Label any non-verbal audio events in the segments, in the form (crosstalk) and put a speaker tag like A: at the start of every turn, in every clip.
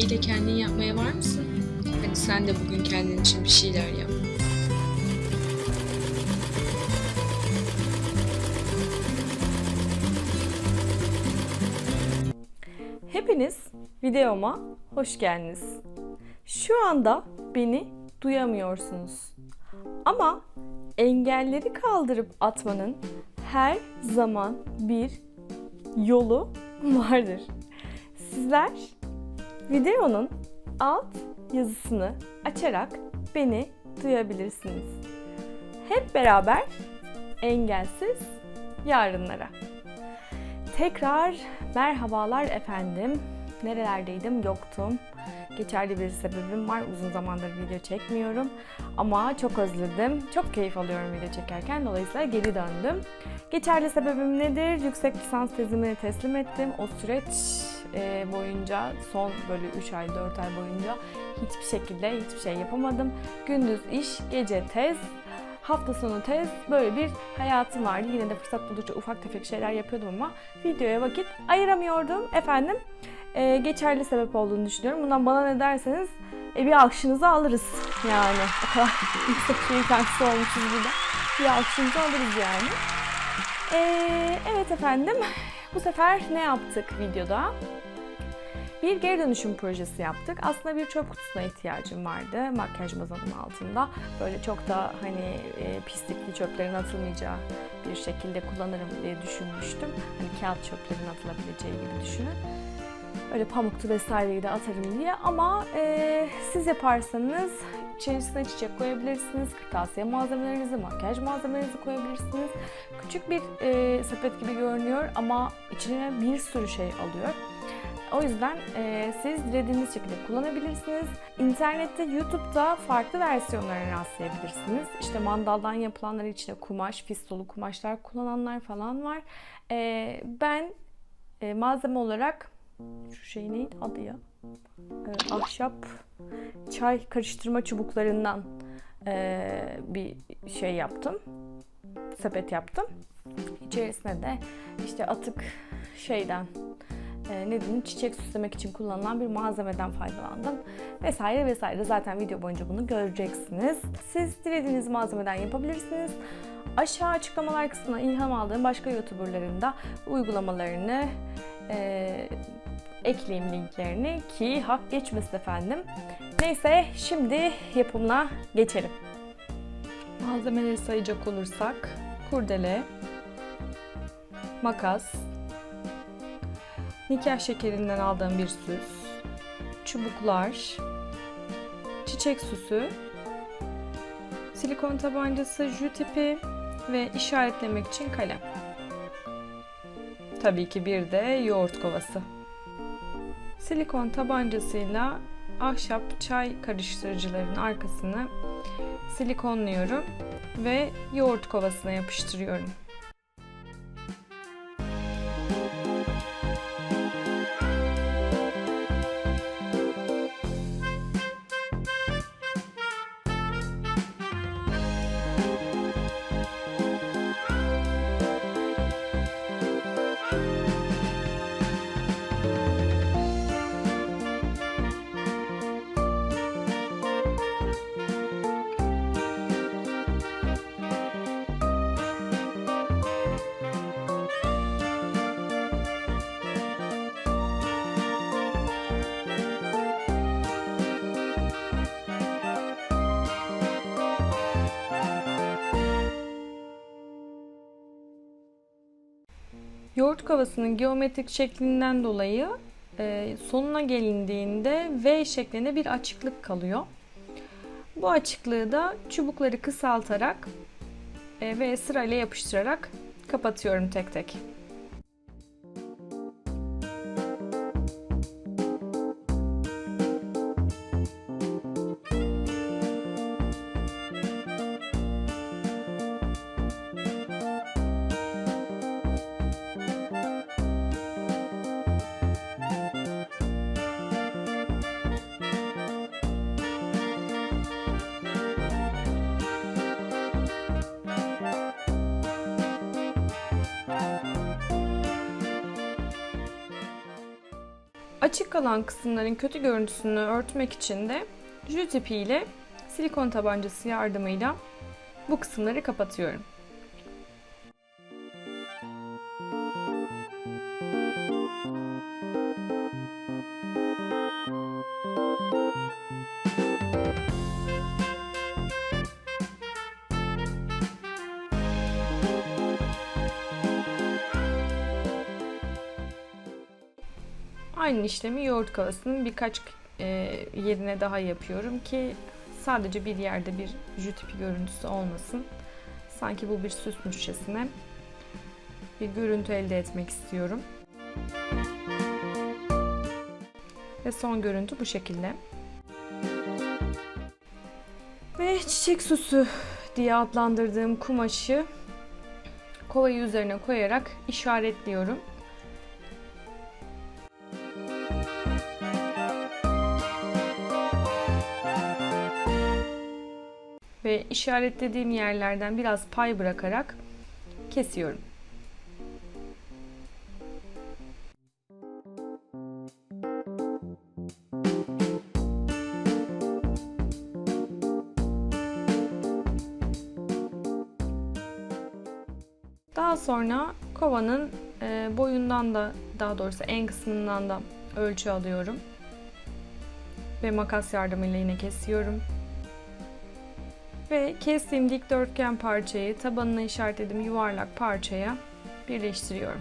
A: yemeği de kendin yapmaya var mısın? Hadi sen de bugün kendin için bir şeyler yap.
B: Hepiniz videoma hoş geldiniz. Şu anda beni duyamıyorsunuz. Ama engelleri kaldırıp atmanın her zaman bir yolu vardır. Sizler videonun alt yazısını açarak beni duyabilirsiniz. Hep beraber engelsiz yarınlara. Tekrar merhabalar efendim. Nerelerdeydim? Yoktum. Geçerli bir sebebim var. Uzun zamandır video çekmiyorum. Ama çok özledim. Çok keyif alıyorum video çekerken. Dolayısıyla geri döndüm. Geçerli sebebim nedir? Yüksek lisans tezimi teslim ettim. O süreç e, boyunca son böyle 3 ay 4 ay boyunca hiçbir şekilde hiçbir şey yapamadım. Gündüz iş, gece tez, hafta sonu tez böyle bir hayatım vardı. Yine de fırsat buldukça ufak tefek şeyler yapıyordum ama videoya vakit ayıramıyordum efendim. Ee, geçerli sebep olduğunu düşünüyorum. Bundan bana ne derseniz e, bir alkışınızı alırız yani. O kadar (laughs) yüksek şey kendisi olmuşuz burada. Bir alkışınızı alırız yani. Ee, evet efendim. Bu sefer ne yaptık videoda? Bir geri dönüşüm projesi yaptık. Aslında bir çöp kutusuna ihtiyacım vardı makyaj bazanın altında. Böyle çok da hani e, pislikli çöplerin atılmayacağı bir şekilde kullanırım diye düşünmüştüm. Hani kağıt çöplerin atılabileceği gibi düşünün. Öyle pamuktu vesaireyi de atarım diye ama e, siz yaparsanız içerisine çiçek koyabilirsiniz, kırtasiye malzemelerinizi, makyaj malzemelerinizi koyabilirsiniz. Küçük bir e, sepet gibi görünüyor ama içine bir sürü şey alıyor. O yüzden e, siz dilediğiniz şekilde kullanabilirsiniz. İnternette, YouTube'da farklı versiyonlarına rastlayabilirsiniz. İşte mandaldan yapılanları içine kumaş, fistolu kumaşlar kullananlar falan var. E, ben e, malzeme olarak şu şey neydi adı ya? E, ahşap çay karıştırma çubuklarından e, bir şey yaptım. Sepet yaptım. İçerisine de işte atık şeyden e, ne diyeyim çiçek süslemek için kullanılan bir malzemeden faydalandım. Vesaire vesaire. Zaten video boyunca bunu göreceksiniz. Siz dilediğiniz malzemeden yapabilirsiniz. Aşağı açıklamalar kısmına ilham aldığım başka YouTuber'ların da uygulamalarını e, ekleyeyim linklerini ki hak geçmesin efendim. Neyse şimdi yapımına geçelim. Malzemeleri sayacak olursak kurdele, makas, nikah şekerinden aldığım bir süs, çubuklar, çiçek süsü, silikon tabancası, jü tipi ve işaretlemek için kalem. Tabii ki bir de yoğurt kovası. Silikon tabancasıyla ahşap çay karıştırıcıların arkasını silikonluyorum ve yoğurt kovasına yapıştırıyorum. Yoğurt kovasının geometrik şeklinden dolayı e, sonuna gelindiğinde V şeklinde bir açıklık kalıyor. Bu açıklığı da çubukları kısaltarak e, ve sırayla yapıştırarak kapatıyorum tek tek. Açık kalan kısımların kötü görüntüsünü örtmek için de jüt ipi ile silikon tabancası yardımıyla bu kısımları kapatıyorum. Aynı işlemi yoğurt kavasının birkaç e, yerine daha yapıyorum ki sadece bir yerde bir jüt ipi görüntüsü olmasın. Sanki bu bir süsmüşçesine bir görüntü elde etmek istiyorum. Ve son görüntü bu şekilde. Ve çiçek süsü diye adlandırdığım kumaşı kovayı üzerine koyarak işaretliyorum. Ve işaretlediğim yerlerden biraz pay bırakarak kesiyorum. Daha sonra kovanın e, boyundan da daha doğrusu en kısmından da ölçü alıyorum. Ve makas yardımıyla yine kesiyorum. Ve kestiğim dikdörtgen parçayı tabanına işaretlediğim yuvarlak parçaya birleştiriyorum.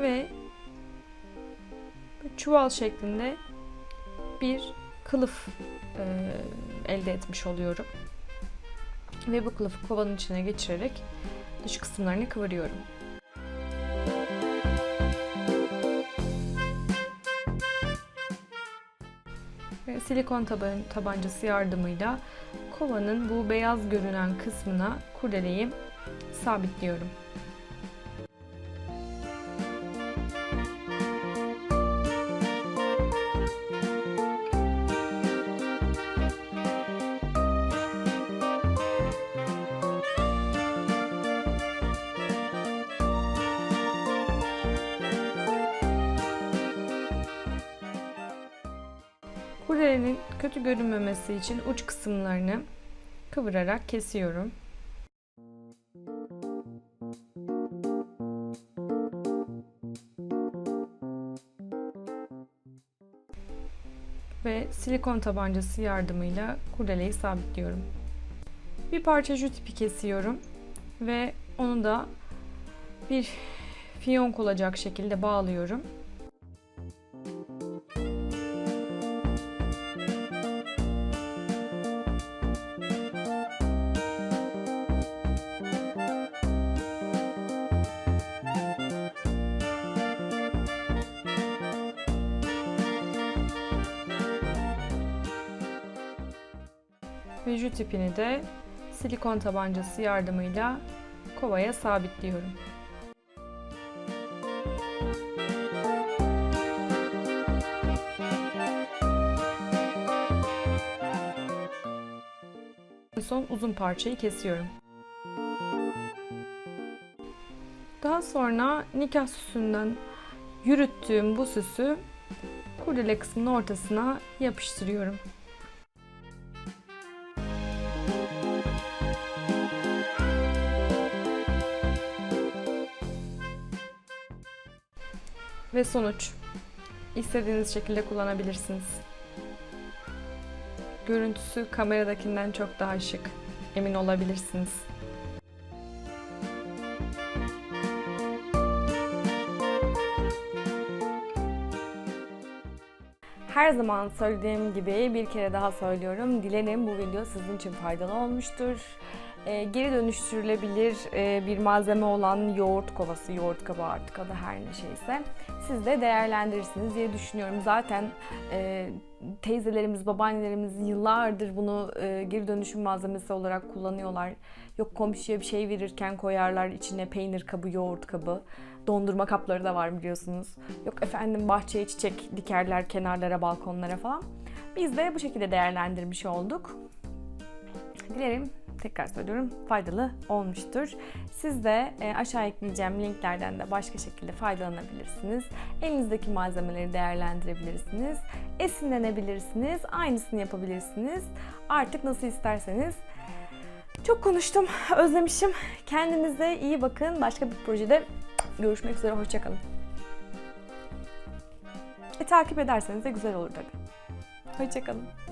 B: Ve çuval şeklinde bir kılıf e, elde etmiş oluyorum. Ve bu kılıfı kovanın içine geçirerek dış kısımlarını kıvırıyorum. Ve silikon taban tabancası yardımıyla kovanın bu beyaz görünen kısmına kurdeleyi sabitliyorum. Kurdelenin kötü görünmemesi için uç kısımlarını kıvırarak kesiyorum. Ve silikon tabancası yardımıyla kurdeleyi sabitliyorum. Bir parça jüt ipi kesiyorum ve onu da bir fiyonk olacak şekilde bağlıyorum. Jüt ipini de silikon tabancası yardımıyla kovaya sabitliyorum. Son uzun parçayı kesiyorum. Daha sonra nikah süsünden yürüttüğüm bu süsü kurdele kısmının ortasına yapıştırıyorum. Ve sonuç. İstediğiniz şekilde kullanabilirsiniz. Görüntüsü kameradakinden çok daha şık. Emin olabilirsiniz. Her zaman söylediğim gibi bir kere daha söylüyorum. Dilerim bu video sizin için faydalı olmuştur. E, geri dönüştürülebilir e, bir malzeme olan yoğurt kovası, yoğurt kabı artık adı her ne şeyse siz de değerlendirirsiniz diye düşünüyorum. Zaten e, teyzelerimiz, babaannelerimiz yıllardır bunu e, geri dönüşüm malzemesi olarak kullanıyorlar. Yok komşuya bir şey verirken koyarlar içine peynir kabı, yoğurt kabı. Dondurma kapları da var biliyorsunuz. Yok efendim bahçeye çiçek dikerler kenarlara, balkonlara falan. Biz de bu şekilde değerlendirmiş olduk. Dilerim tekrar söylüyorum faydalı olmuştur. Siz de e, aşağı ekleyeceğim linklerden de başka şekilde faydalanabilirsiniz. Elinizdeki malzemeleri değerlendirebilirsiniz. Esinlenebilirsiniz. Aynısını yapabilirsiniz. Artık nasıl isterseniz. Çok konuştum, (laughs) özlemişim. Kendinize iyi bakın. Başka bir projede görüşmek üzere. Hoşçakalın. E, takip ederseniz de güzel olur tabii. Hoşçakalın.